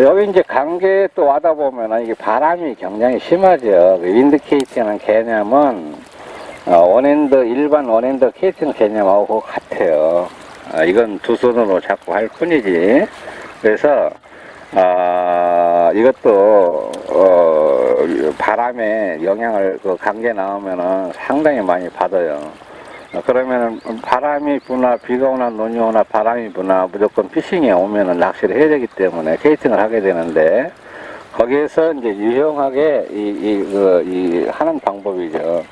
여기 이제 강계에 또 와다 보면은 이게 바람이 굉장히 심하죠. 그 윈드케이팅하는 개념은 어, 원핸드 일반 원핸드 케이팅 개념하고 같아요. 아, 이건 두 손으로 잡고 할 뿐이지. 그래서 아 이것도 어, 바람의 영향을 그 강계 나오면은 상당히 많이 받아요. 어, 그러면은 바람이 부나 비가 오나 눈이 오나 바람이 부나 무조건 피싱에 오면은 낚시를 해야 되기 때문에 케이팅을 하게 되는데 거기에서 이제 유용하게 이, 이, 그, 이 하는 방법이죠.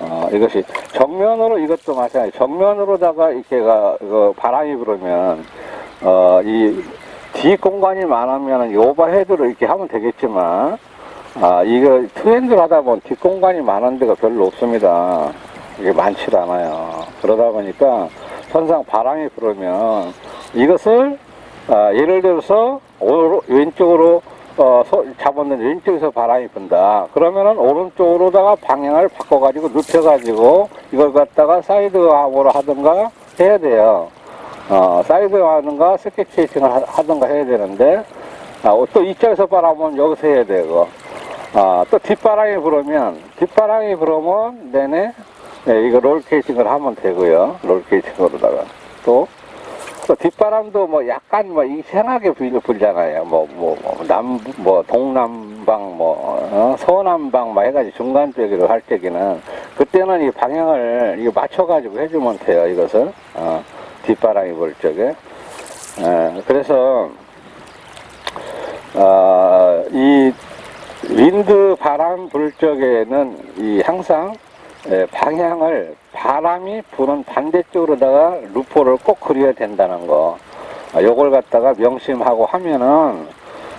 어, 이것이 정면으로 이것도 마찬가지. 정면으로다가 이렇게가 그 바람이 불으면 어, 이 뒷공간이 많으면 이 오버헤드로 이렇게 하면 되겠지만 아, 이거 투핸드를 하다 보면 뒷 공간이 많은 데가 별로 없습니다. 이게 많지도 않아요. 그러다 보니까 선상 바람이 불으면 이것을 아, 예를 들어서 오로, 왼쪽으로 어, 소- 잡았는데 왼쪽에서 바람이 분다. 그러면은 오른쪽으로다가 방향을 바꿔가지고 눕혀가지고 이걸 갖다가 사이드하고로 하든가 해야 돼요. 어, 사이드 하든가 스케치팅을 하- 하든가 해야 되는데 아, 또 이쪽에서 바라보면 여기서 해야 되고 아, 또 뒷바람이 불으면 뒷바람이 불으면 내내 네, 이거 롤 케이팅을 하면 되고요. 롤 케이팅으로다가 또, 또 뒷바람도 뭐 약간 뭐 이상하게 불, 불잖아요. 뭐, 뭐, 뭐, 남, 뭐, 동남방, 뭐, 어, 서남방, 막 해가지고 중간 쪽으로 할 때기는 그때는 이 방향을 이거 맞춰가지고 해주면 돼요. 이것을. 어, 뒷바람이 불 적에. 예, 그래서, 어, 이 윈드 바람 불 적에는 이 항상 예, 방향을 바람이 부는 반대쪽으로다가 루포를 꼭 그려야 된다는 거. 아, 요걸 갖다가 명심하고 하면은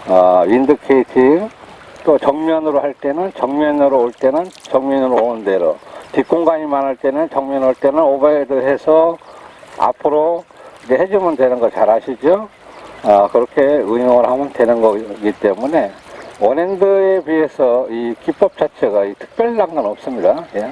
어, 윈드 케이팅 또 정면으로 할 때는 정면으로 올 때는 정면으로 오는 대로 뒷공간이 많을 때는 정면 올 때는 오버헤드 해서 앞으로 이제 해주면 되는 거 잘 아시죠? 아, 그렇게 운영을 하면 되는 거기 때문에 원핸드에 비해서 이 기법 자체가 이 특별한 건 없습니다. 예.